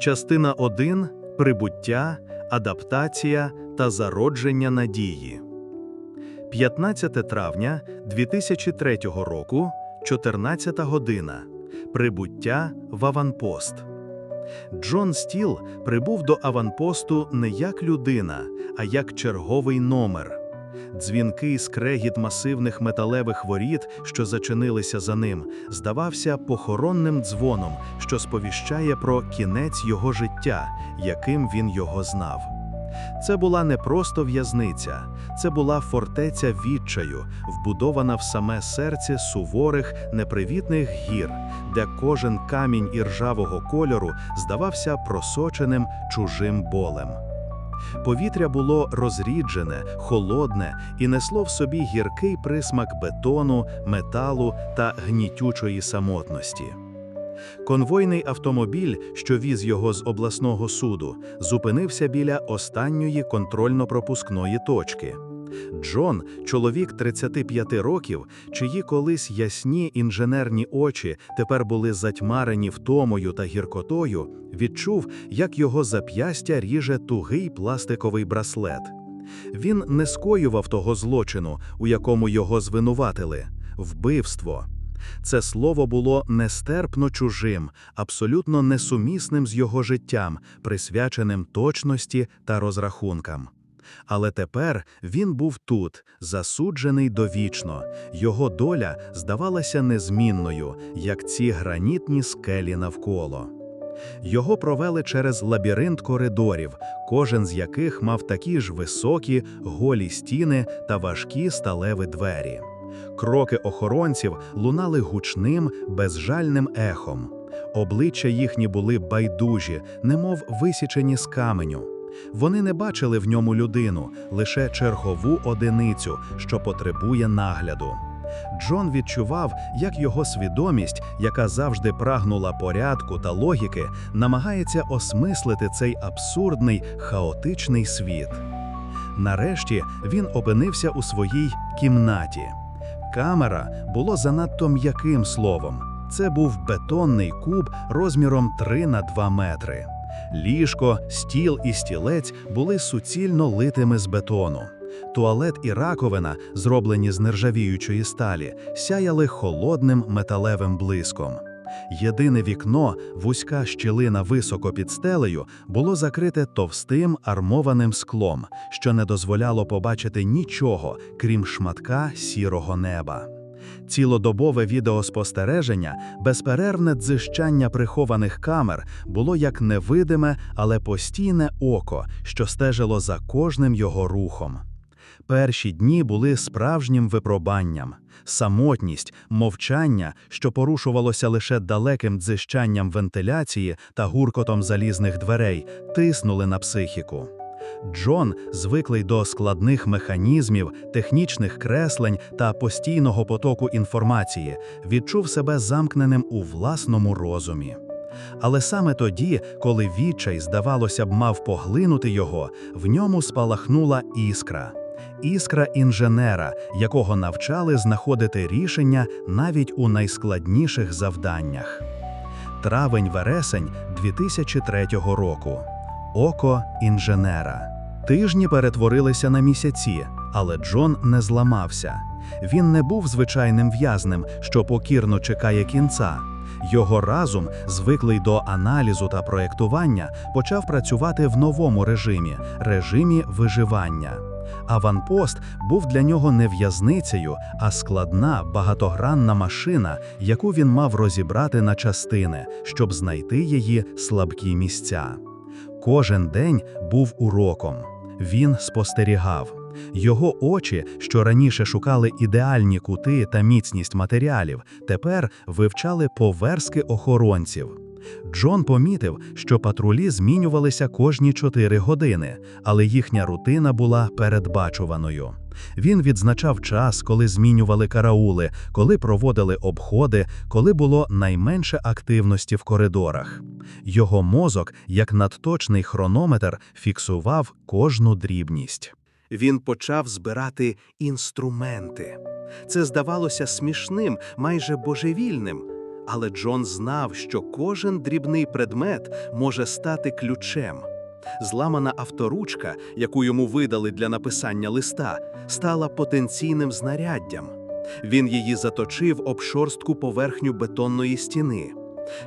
Частина 1. Прибуття, адаптація та зародження надії. 15 травня 2003 року, 14 година. Прибуття в аванпост. Джон Стіл прибув до аванпосту не як людина, а як черговий номер. Дзвінкий скрегіт масивних металевих воріт, що зачинилися за ним, здавався похоронним дзвоном, що сповіщає про кінець його життя, яким він його знав. Це була не просто в'язниця, це була фортеця відчаю, вбудована в саме серце суворих, непривітних гір, де кожен камінь іржавого кольору здавався просоченим чужим болем. Повітря було розріджене, холодне і несло в собі гіркий присмак бетону, металу та гнітючої самотності. Конвойний автомобіль, що віз його з обласного суду, зупинився біля останньої контрольно-пропускної точки. Джон, чоловік 35 років, чиї колись ясні інженерні очі тепер були затьмарені втомою та гіркотою, відчув, як його зап'ястя ріже тугий пластиковий браслет. Він не скоював того злочину, у якому його звинуватили вбивство. Це слово було нестерпно чужим, абсолютно несумісним з його життям, присвяченим точності та розрахункам. Але тепер він був тут, засуджений довічно, його доля здавалася незмінною, як ці гранітні скелі навколо. Його провели через лабіринт коридорів, кожен з яких мав такі ж високі, голі стіни та важкі сталеві двері. Кроки охоронців лунали гучним, безжальним ехом. Обличчя їхні були байдужі, немов висічені з каменю. Вони не бачили в ньому людину, лише чергову одиницю, що потребує нагляду. Джон відчував, як його свідомість, яка завжди прагнула порядку та логіки, намагається осмислити цей абсурдний, хаотичний світ. Нарешті він опинився у своїй кімнаті. Камера було занадто м'яким словом. Це був бетонний куб розміром 3 на 2 метри. Ліжко, стіл і стілець були суцільно литими з бетону. Туалет і раковина, зроблені з нержавіючої сталі, сяяли холодним металевим блиском. Єдине вікно, вузька щілина високо під стелею, було закрите товстим армованим склом, що не дозволяло побачити нічого, крім шматка сірого неба. Цілодобове відеоспостереження, безперервне дзижчання прихованих камер було як невидиме, але постійне око, що стежило за кожним його рухом. Перші дні були справжнім випробанням, самотність, мовчання, що порушувалося лише далеким дзижчанням вентиляції та гуркотом залізних дверей, тиснули на психіку. Джон, звиклий до складних механізмів, технічних креслень та постійного потоку інформації, відчув себе замкненим у власному розумі. Але саме тоді, коли відчай, здавалося б, мав поглинути його, в ньому спалахнула іскра. Іскра інженера, якого навчали знаходити рішення навіть у найскладніших завданнях. Травень-вересень 2003 року. Око інженера. Тижні перетворилися на місяці, але Джон не зламався. Він не був звичайним в'язнем, що покірно чекає кінця. Його разум, звиклий до аналізу та проєктування, почав працювати в новому режимі режимі виживання. Аванпост був для нього не в'язницею, а складна багатогранна машина, яку він мав розібрати на частини, щоб знайти її слабкі місця. Кожен день був уроком. Він спостерігав. Його очі, що раніше шукали ідеальні кути та міцність матеріалів, тепер вивчали поверски охоронців. Джон помітив, що патрулі змінювалися кожні чотири години, але їхня рутина була передбачуваною. Він відзначав час, коли змінювали караули, коли проводили обходи, коли було найменше активності в коридорах. Його мозок, як надточний хронометр, фіксував кожну дрібність. Він почав збирати інструменти. Це здавалося смішним, майже божевільним. Але Джон знав, що кожен дрібний предмет може стати ключем. Зламана авторучка, яку йому видали для написання листа, стала потенційним знаряддям. Він її заточив об шорстку поверхню бетонної стіни.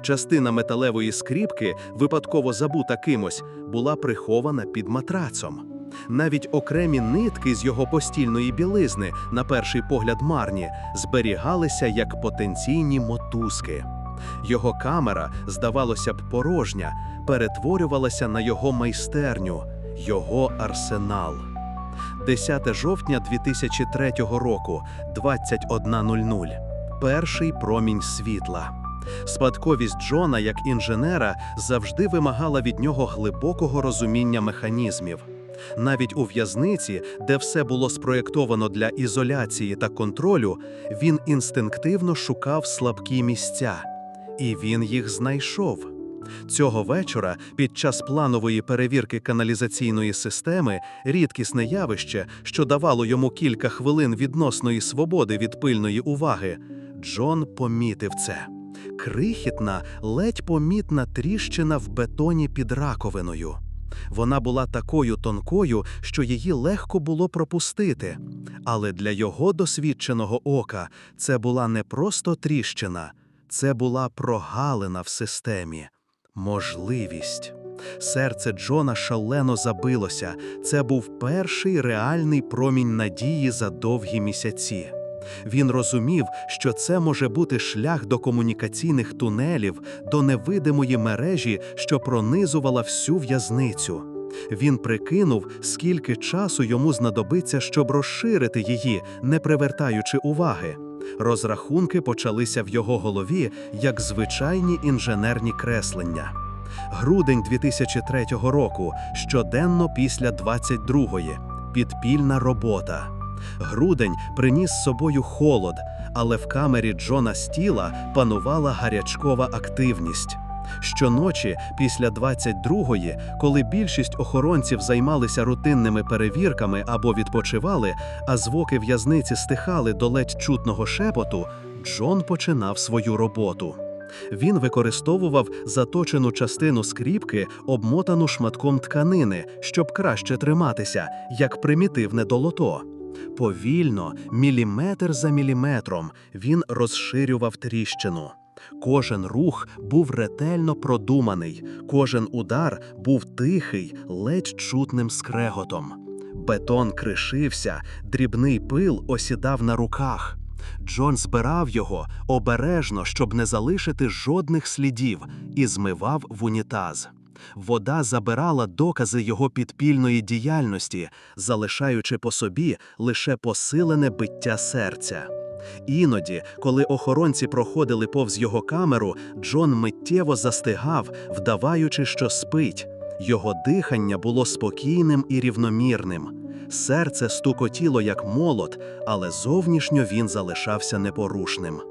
Частина металевої скріпки, випадково забута кимось, була прихована під матрацом. Навіть окремі нитки з його постільної білизни, на перший погляд марні, зберігалися як потенційні мотузки. Його камера, здавалося б, порожня, перетворювалася на його майстерню, його арсенал. 10 жовтня 2003 року, 21.00. Перший промінь світла. Спадковість Джона як інженера завжди вимагала від нього глибокого розуміння механізмів. Навіть у в'язниці, де все було спроєктовано для ізоляції та контролю, він інстинктивно шукав слабкі місця. І він їх знайшов. Цього вечора, під час планової перевірки каналізаційної системи, рідкісне явище, що давало йому кілька хвилин відносної свободи від пильної уваги, Джон помітив це. Крихітна, ледь помітна тріщина в бетоні під раковиною. Вона була такою тонкою, що її легко було пропустити. Але для його досвідченого ока це була не просто тріщина, це була прогалина в системі. Можливість. Серце Джона шалено забилося. Це був перший реальний промінь надії за довгі місяці. Він розумів, що це може бути шлях до комунікаційних тунелів, до невидимої мережі, що пронизувала всю в'язницю. Він прикинув, скільки часу йому знадобиться, щоб розширити її, не привертаючи уваги. Розрахунки почалися в його голові як звичайні інженерні креслення. Грудень 2003 року, щоденно після 22-ї. Підпільна робота. Грудень приніс з собою холод, але в камері Джона Стіла панувала гарячкова активність. Щоночі, після 22-ї, коли більшість охоронців займалися рутинними перевірками або відпочивали, а звуки в'язниці стихали до ледь чутного шепоту, Джон починав свою роботу. Він використовував заточену частину скріпки, обмотану шматком тканини, щоб краще триматися, як примітивне долото. Повільно, міліметр за міліметром, він розширював тріщину. Кожен рух був ретельно продуманий, кожен удар був тихий, ледь чутним скреготом. Бетон кришився, дрібний пил осідав на руках. Джон збирав його обережно, щоб не залишити жодних слідів, і змивав в унітаз. Вода забирала докази його підпільної діяльності, залишаючи по собі лише посилене биття серця. Іноді, коли охоронці проходили повз його камеру, Джон миттєво застигав, вдаваючи, що спить. Його дихання було спокійним і рівномірним. Серце стукотіло як молот, але зовнішньо він залишався непорушним.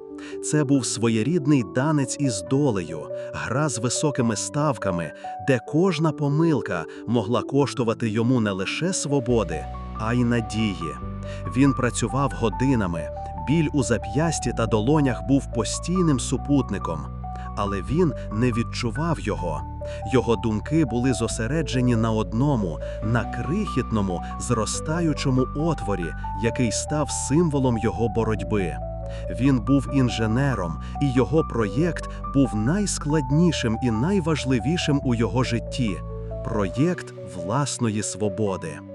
Це був своєрідний данець із долею, гра з високими ставками, де кожна помилка могла коштувати йому не лише свободи, а й надії. Він працював годинами, біль у зап'ясті та долонях був постійним супутником, але він не відчував його. Його думки були зосереджені на одному, на крихітному, зростаючому отворі, який став символом його боротьби. Він був інженером, і його проєкт був найскладнішим і найважливішим у його житті проєкт власної свободи.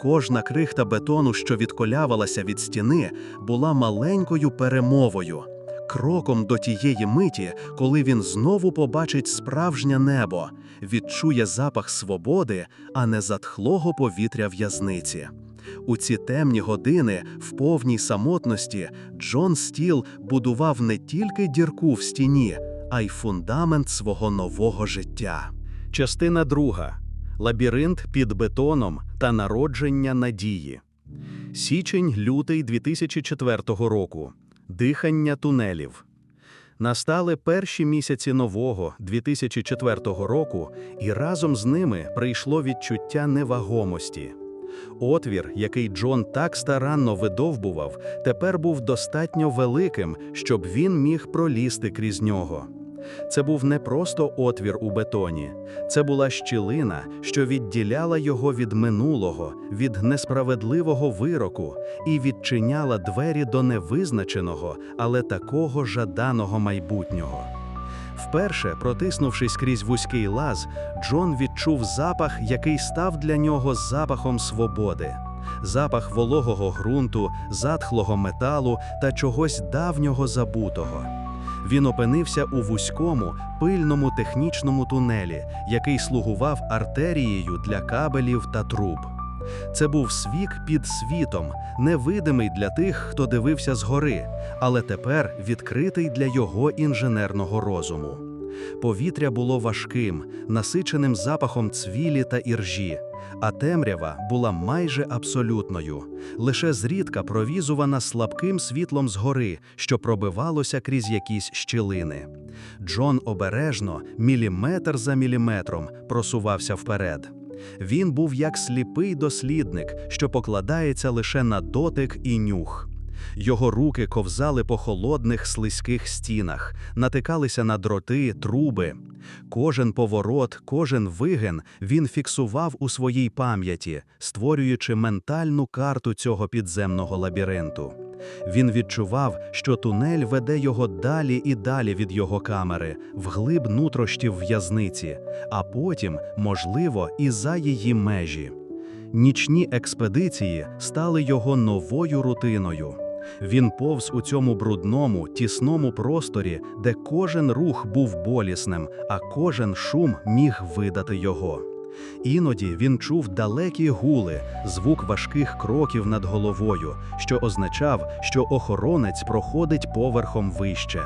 Кожна крихта бетону, що відколявалася від стіни, була маленькою перемовою, кроком до тієї миті, коли він знову побачить справжнє небо, відчує запах свободи, а не затхлого повітря в'язниці. У ці темні години, в повній самотності, Джон Стіл будував не тільки дірку в стіні, а й фундамент свого нового життя. Частина друга. Лабіринт під бетоном та народження надії. Січень, лютий 2004 року. Дихання тунелів. Настали перші місяці нового 2004 року, і разом з ними прийшло відчуття невагомості. Отвір, який Джон так старанно видовбував, тепер був достатньо великим, щоб він міг пролізти крізь нього. Це був не просто отвір у бетоні, це була щілина, що відділяла його від минулого, від несправедливого вироку і відчиняла двері до невизначеного, але такого жаданого майбутнього. Вперше, протиснувшись крізь вузький лаз, Джон відчув запах, який став для нього запахом свободи. Запах вологого ґрунту, затхлого металу та чогось давнього забутого. Він опинився у вузькому, пильному технічному тунелі, який слугував артерією для кабелів та труб. Це був свік під світом, невидимий для тих, хто дивився згори, але тепер відкритий для його інженерного розуму. Повітря було важким, насиченим запахом цвілі та іржі, а темрява була майже абсолютною, лише зрідка провізувана слабким світлом згори, що пробивалося крізь якісь щілини. Джон обережно, міліметр за міліметром, просувався вперед. Він був як сліпий дослідник, що покладається лише на дотик і нюх. Його руки ковзали по холодних слизьких стінах, натикалися на дроти, труби. Кожен поворот, кожен вигин він фіксував у своїй пам'яті, створюючи ментальну карту цього підземного лабіринту. Він відчував, що тунель веде його далі і далі від його камери, вглиб нутрощів в'язниці, а потім, можливо, і за її межі. Нічні експедиції стали його новою рутиною. Він повз у цьому брудному, тісному просторі, де кожен рух був болісним, а кожен шум міг видати його. Іноді він чув далекі гули, звук важких кроків над головою, що означав, що охоронець проходить поверхом вище.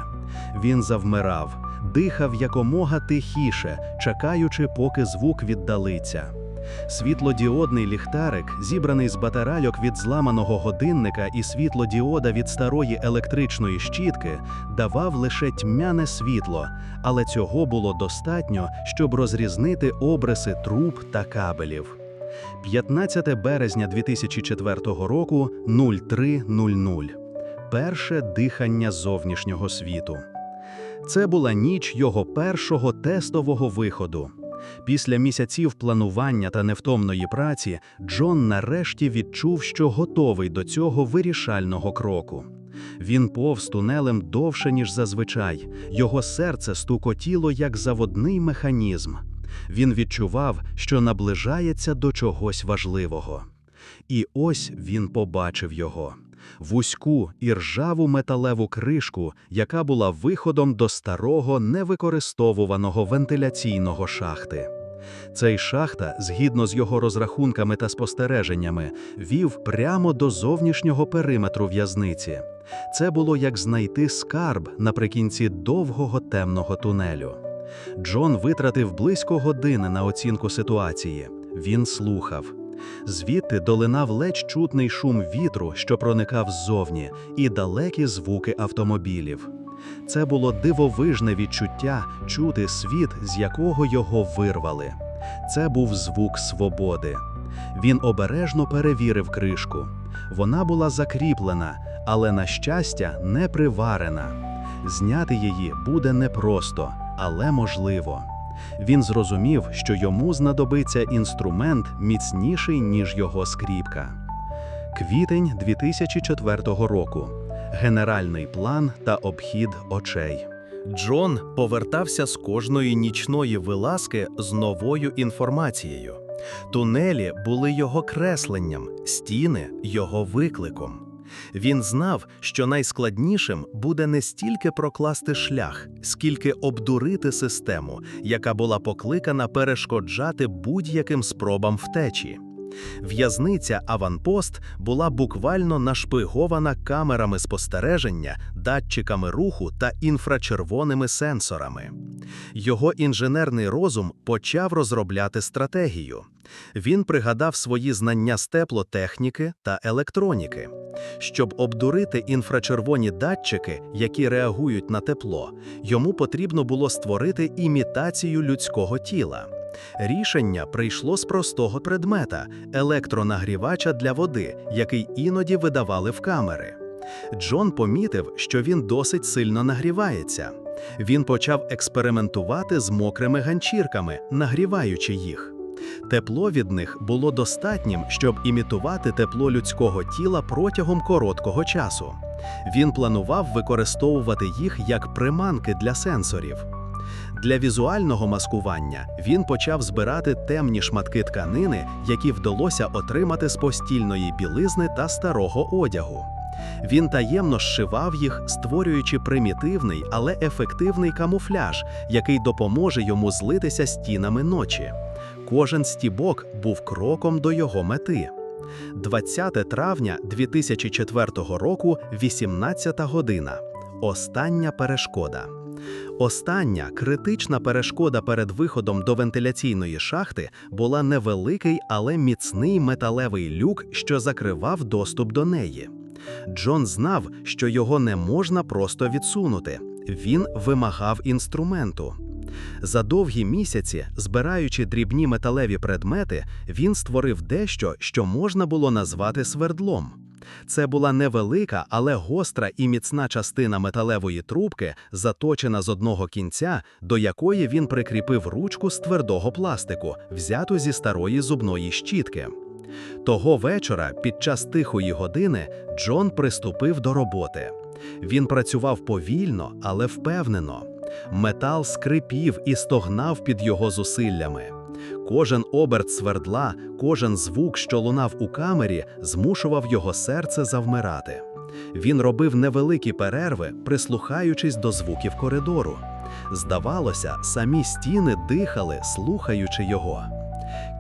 Він завмирав, дихав якомога тихіше, чекаючи, поки звук віддалиться. Світлодіодний ліхтарик, зібраний з батаральок від зламаного годинника і світлодіода від старої електричної щітки, давав лише тьмяне світло, але цього було достатньо, щоб розрізнити обриси труб та кабелів. 15 березня 2004 року 03.00. Перше дихання зовнішнього світу. Це була ніч його першого тестового виходу. Після місяців планування та невтомної праці Джон нарешті відчув, що готовий до цього вирішального кроку. Він повз тунелем довше, ніж зазвичай, його серце стукотіло як заводний механізм. Він відчував, що наближається до чогось важливого. І ось він побачив його вузьку і ржаву металеву кришку, яка була виходом до старого невикористовуваного вентиляційного шахти. Цей шахта, згідно з його розрахунками та спостереженнями, вів прямо до зовнішнього периметру в'язниці. Це було як знайти скарб наприкінці довгого темного тунелю. Джон витратив близько години на оцінку ситуації. Він слухав. Звідти долинав ледь чутний шум вітру, що проникав ззовні, і далекі звуки автомобілів. Це було дивовижне відчуття чути світ, з якого його вирвали. Це був звук свободи. Він обережно перевірив кришку. Вона була закріплена, але, на щастя, не приварена. Зняти її буде непросто, але можливо. Він зрозумів, що йому знадобиться інструмент міцніший, ніж його скріпка. Квітень 2004 року. Генеральний план та обхід очей. Джон повертався з кожної нічної вилазки з новою інформацією. Тунелі були його кресленням, стіни його викликом. Він знав, що найскладнішим буде не стільки прокласти шлях, скільки обдурити систему, яка була покликана перешкоджати будь-яким спробам втечі. В'язниця Аванпост була буквально нашпигована камерами спостереження, датчиками руху та інфрачервоними сенсорами. Його інженерний розум почав розробляти стратегію. Він пригадав свої знання з теплотехніки та електроніки. Щоб обдурити інфрачервоні датчики, які реагують на тепло, йому потрібно було створити імітацію людського тіла. Рішення прийшло з простого предмета електронагрівача для води, який іноді видавали в камери. Джон помітив, що він досить сильно нагрівається. Він почав експериментувати з мокрими ганчірками, нагріваючи їх. Тепло від них було достатнім, щоб імітувати тепло людського тіла протягом короткого часу. Він планував використовувати їх як приманки для сенсорів. Для візуального маскування він почав збирати темні шматки тканини, які вдалося отримати з постільної білизни та старого одягу. Він таємно зшивав їх, створюючи примітивний, але ефективний камуфляж, який допоможе йому злитися з тінами ночі. Кожен стібок був кроком до його мети. 20 травня 2004 року, 18 година. Остання перешкода. Остання критична перешкода перед виходом до вентиляційної шахти була невеликий, але міцний металевий люк, що закривав доступ до неї. Джон знав, що його не можна просто відсунути. Він вимагав інструменту. За довгі місяці, збираючи дрібні металеві предмети, він створив дещо, що можна було назвати свердлом. Це була невелика, але гостра і міцна частина металевої трубки, заточена з одного кінця, до якої він прикріпив ручку з твердого пластику, взяту зі старої зубної щітки. Того вечора, під час тихої години, Джон приступив до роботи. Він працював повільно, але впевнено. Метал скрипів і стогнав під його зусиллями. Кожен оберт свердла, кожен звук, що лунав у камері, змушував його серце завмирати. Він робив невеликі перерви, прислухаючись до звуків коридору. Здавалося, самі стіни дихали, слухаючи його.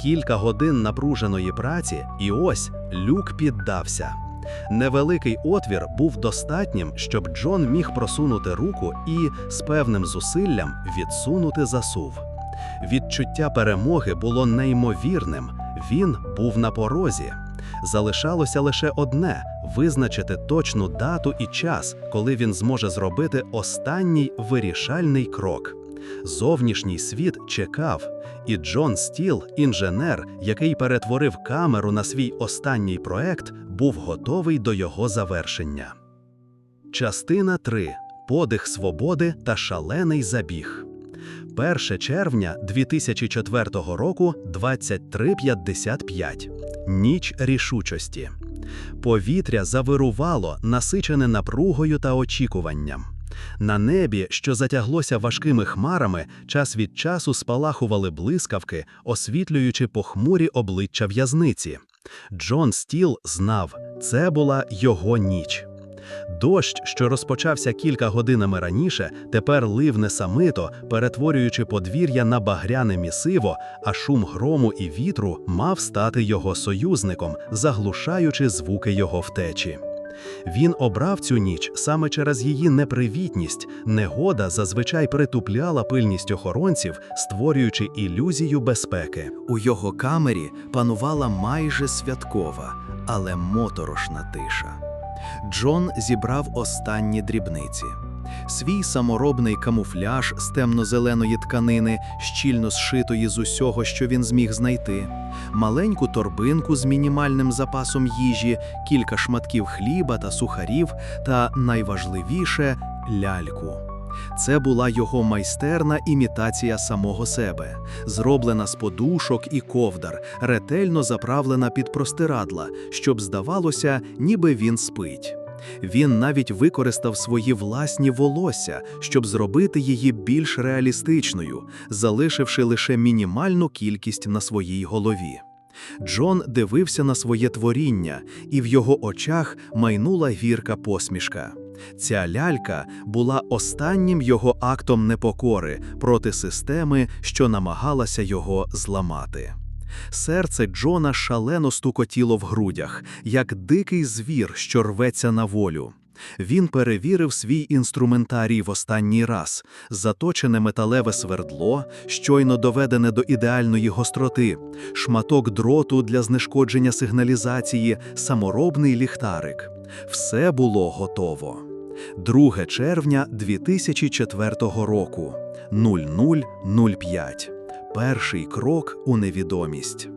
Кілька годин напруженої праці, і ось люк піддався. Невеликий отвір був достатнім, щоб Джон міг просунути руку і з певним зусиллям відсунути засув. Відчуття перемоги було неймовірним. Він був на порозі. Залишалося лише одне визначити точну дату і час, коли він зможе зробити останній вирішальний крок. Зовнішній світ чекав, і Джон Стіл, інженер, який перетворив камеру на свій останній проект, був готовий до його завершення. Частина 3. Подих свободи та шалений забіг. 1 червня 2004 року 23.55. Ніч рішучості. Повітря завирувало, насичене напругою та очікуванням. На небі, що затяглося важкими хмарами, час від часу спалахували блискавки, освітлюючи похмурі обличчя в'язниці. Джон Стіл знав, це була його ніч. Дощ, що розпочався кілька годинами раніше, тепер лив несамито, перетворюючи подвір'я на багряне місиво, а шум грому і вітру мав стати його союзником, заглушаючи звуки його втечі. Він обрав цю ніч саме через її непривітність. Негода зазвичай притупляла пильність охоронців, створюючи ілюзію безпеки. У його камері панувала майже святкова, але моторошна тиша. Джон зібрав останні дрібниці. Свій саморобний камуфляж з темно-зеленої тканини, щільно зшитої з усього, що він зміг знайти, маленьку торбинку з мінімальним запасом їжі, кілька шматків хліба та сухарів, та найважливіше ляльку. Це була його майстерна імітація самого себе, зроблена з подушок і ковдар, ретельно заправлена під простирадла, щоб здавалося, ніби він спить. Він навіть використав свої власні волосся, щоб зробити її більш реалістичною, залишивши лише мінімальну кількість на своїй голові. Джон дивився на своє творіння, і в його очах майнула гірка посмішка. Ця лялька була останнім його актом непокори проти системи, що намагалася його зламати. Серце Джона шалено стукотіло в грудях, як дикий звір, що рветься на волю. Він перевірив свій інструментарій в останній раз, заточене металеве свердло, щойно доведене до ідеальної гостроти, шматок дроту для знешкодження сигналізації, саморобний ліхтарик. Все було готово. 2 червня 2004 року 0005. Перший крок у невідомість.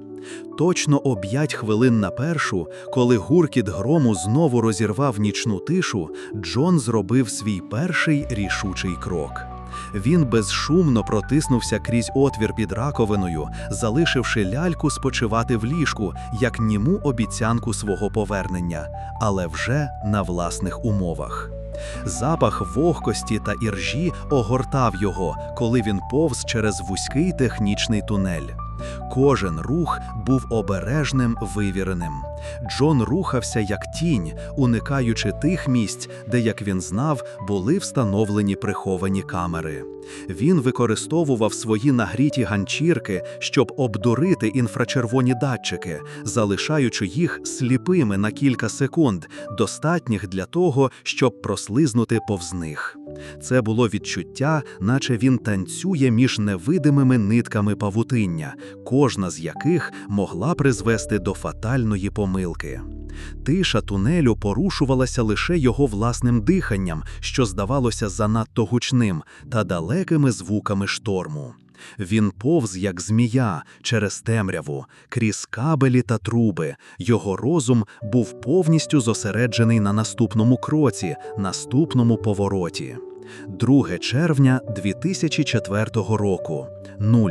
Точно о п'ять хвилин на першу, коли гуркіт грому знову розірвав нічну тишу, Джон зробив свій перший рішучий крок. Він безшумно протиснувся крізь отвір під раковиною, залишивши ляльку спочивати в ліжку, як німу обіцянку свого повернення, але вже на власних умовах. Запах вогкості та іржі огортав його, коли він повз через вузький технічний тунель. Кожен рух був обережним, вивіреним. Джон рухався як тінь, уникаючи тих місць, де, як він знав, були встановлені приховані камери. Він використовував свої нагріті ганчірки, щоб обдурити інфрачервоні датчики, залишаючи їх сліпими на кілька секунд, достатніх для того, щоб прослизнути повз них. Це було відчуття, наче він танцює між невидимими нитками павутиння, кожна з яких могла призвести до фатальної помилки. Тиша тунелю порушувалася лише його власним диханням, що здавалося занадто гучним, та далекими звуками шторму. Він повз, як змія, через темряву, крізь кабелі та труби. Його розум був повністю зосереджений на наступному кроці, наступному повороті. 2 червня 2004 року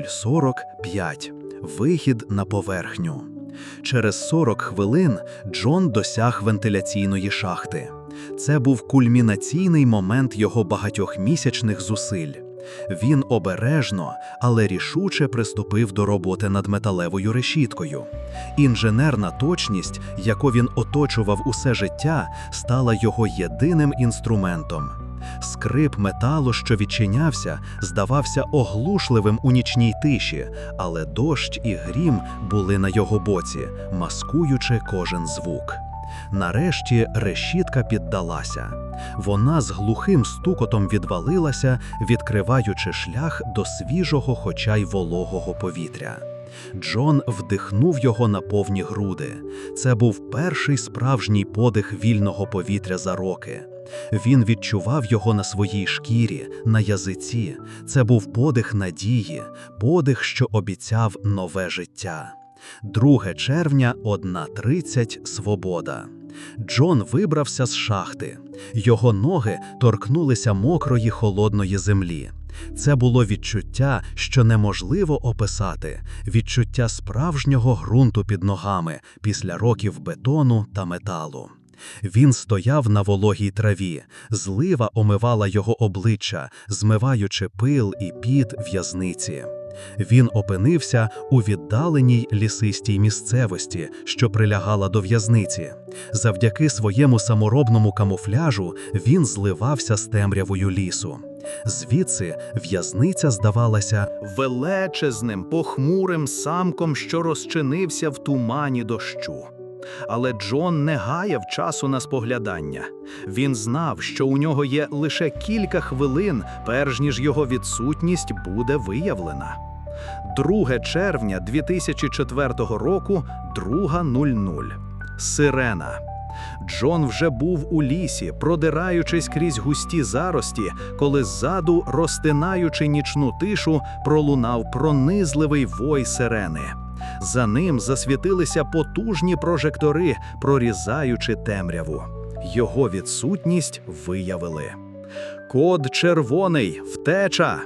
045. Вихід на поверхню. Через 40 хвилин Джон досяг вентиляційної шахти. Це був кульмінаційний момент його багатьохмісячних зусиль. Він обережно, але рішуче приступив до роботи над металевою решіткою. Інженерна точність, яку він оточував усе життя, стала його єдиним інструментом. Скрип металу, що відчинявся, здавався оглушливим у нічній тиші, але дощ і грім були на його боці, маскуючи кожен звук. Нарешті решітка піддалася. Вона з глухим стукотом відвалилася, відкриваючи шлях до свіжого, хоча й вологого повітря. Джон вдихнув його на повні груди. Це був перший справжній подих вільного повітря за роки. Він відчував його на своїй шкірі, на язиці. Це був подих надії, подих, що обіцяв нове життя. 2 червня, 1.30, свобода. Джон вибрався з шахти. Його ноги торкнулися мокрої холодної землі. Це було відчуття, що неможливо описати, відчуття справжнього ґрунту під ногами після років бетону та металу. Він стояв на вологій траві, злива омивала його обличчя, змиваючи пил і піт в'язниці. Він опинився у віддаленій лісистій місцевості, що прилягала до в'язниці. Завдяки своєму саморобному камуфляжу він зливався з темрявою лісу. Звідси в'язниця здавалася величезним, похмурим самком, що розчинився в тумані дощу. Але Джон не гаяв часу на споглядання. Він знав, що у нього є лише кілька хвилин, перш ніж його відсутність буде виявлена. 2 червня 2004 року, 2.00. Сирена. Джон вже був у лісі, продираючись крізь густі зарості, коли ззаду, розтинаючи нічну тишу, пролунав пронизливий вой сирени. За ним засвітилися потужні прожектори, прорізаючи темряву. Його відсутність виявили. Код червоний, втеча.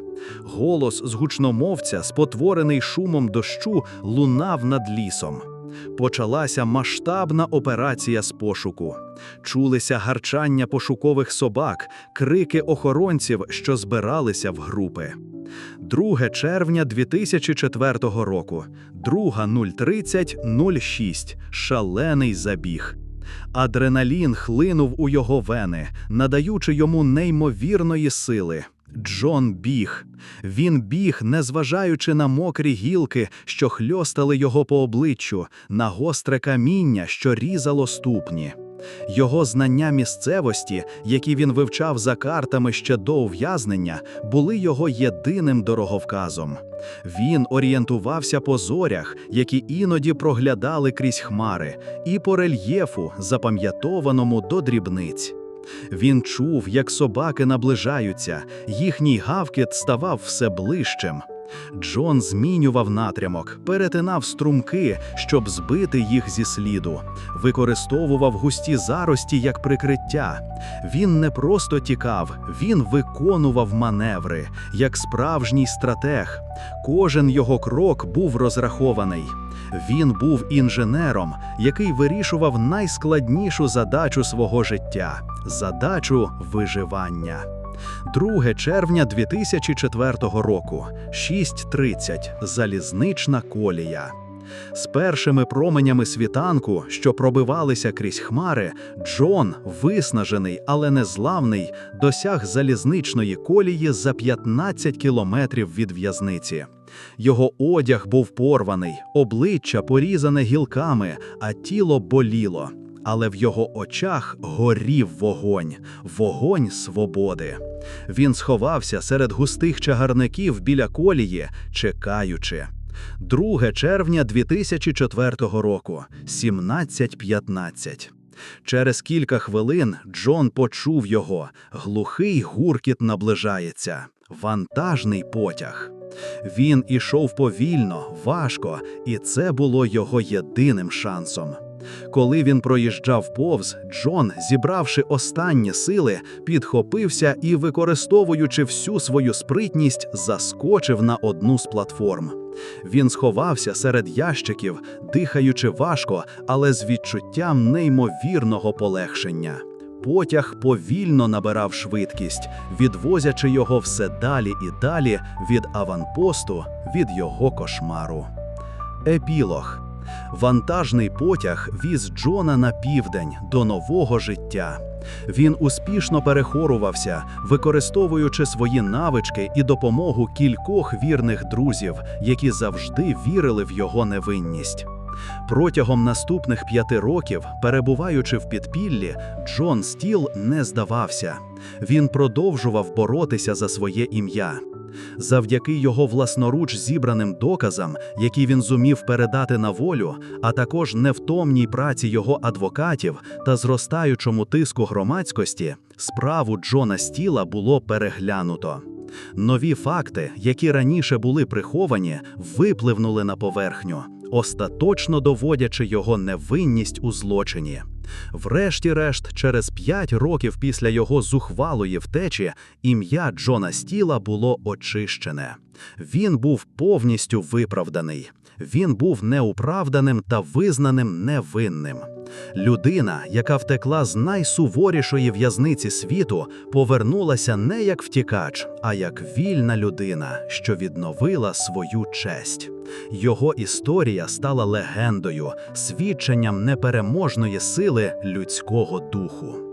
Голос з гучномовця, спотворений шумом дощу, лунав над лісом. Почалася масштабна операція з пошуку. Чулися гарчання пошукових собак, крики охоронців, що збиралися в групи. 2 червня 2004 року, 2.030.06. Шалений забіг. Адреналін хлинув у його вени, надаючи йому неймовірної сили. Джон біг. Він біг, незважаючи на мокрі гілки, що хльостали його по обличчю, на гостре каміння, що різало ступні. Його знання місцевості, які він вивчав за картами ще до ув'язнення, були його єдиним дороговказом. Він орієнтувався по зорях, які іноді проглядали крізь хмари, і по рельєфу, запам'ятованому до дрібниць. Він чув, як собаки наближаються, їхній гавкіт ставав все ближчим. Джон змінював напрямок, перетинав струмки, щоб збити їх зі сліду, використовував густі зарості як прикриття. Він не просто тікав, він виконував маневри, як справжній стратег. Кожен його крок був розрахований. Він був інженером, який вирішував найскладнішу задачу свого життя задачу виживання. 2 червня 2004 року, 6.30, залізнична колія. З першими променями світанку, що пробивалися крізь хмари, Джон, виснажений, але незламний, досяг залізничної колії за 15 кілометрів від в'язниці. Його одяг був порваний, обличчя порізане гілками, а тіло боліло. Але в його очах горів вогонь, вогонь свободи. Він сховався серед густих чагарників біля колії, чекаючи. 2 червня 2004 року, 17.15. Через кілька хвилин Джон почув його. Глухий гуркіт наближається. Вантажний потяг. Він ішов повільно, важко, і це було його єдиним шансом. Коли він проїжджав повз, Джон, зібравши останні сили, підхопився і, використовуючи всю свою спритність, заскочив на одну з платформ. Він сховався серед ящиків, дихаючи важко, але з відчуттям неймовірного полегшення. Потяг повільно набирав швидкість, відвозячи його все далі і далі від аванпосту, від його кошмару. Епілог. Вантажний потяг віз Джона на південь до нового життя. Він успішно перехорувався, використовуючи свої навички і допомогу кількох вірних друзів, які завжди вірили в його невинність. Протягом наступних п'яти років, перебуваючи в підпіллі, Джон Стіл не здавався. Він продовжував боротися за своє ім'я. Завдяки його власноруч зібраним доказам, які він зумів передати на волю, а також невтомній праці його адвокатів та зростаючому тиску громадськості, справу Джона Стіла було переглянуто. Нові факти, які раніше були приховані, випливнули на поверхню, остаточно доводячи його невинність у злочині. Врешті-решт, через п'ять років після його зухвалої втечі, ім'я Джона Стіла було очищене. Він був повністю виправданий. Він був неуправданим та визнаним невинним. Людина, яка втекла з найсуворішої в'язниці світу, повернулася не як втікач, а як вільна людина, що відновила свою честь. Його історія стала легендою, свідченням непереможної сили людського духу.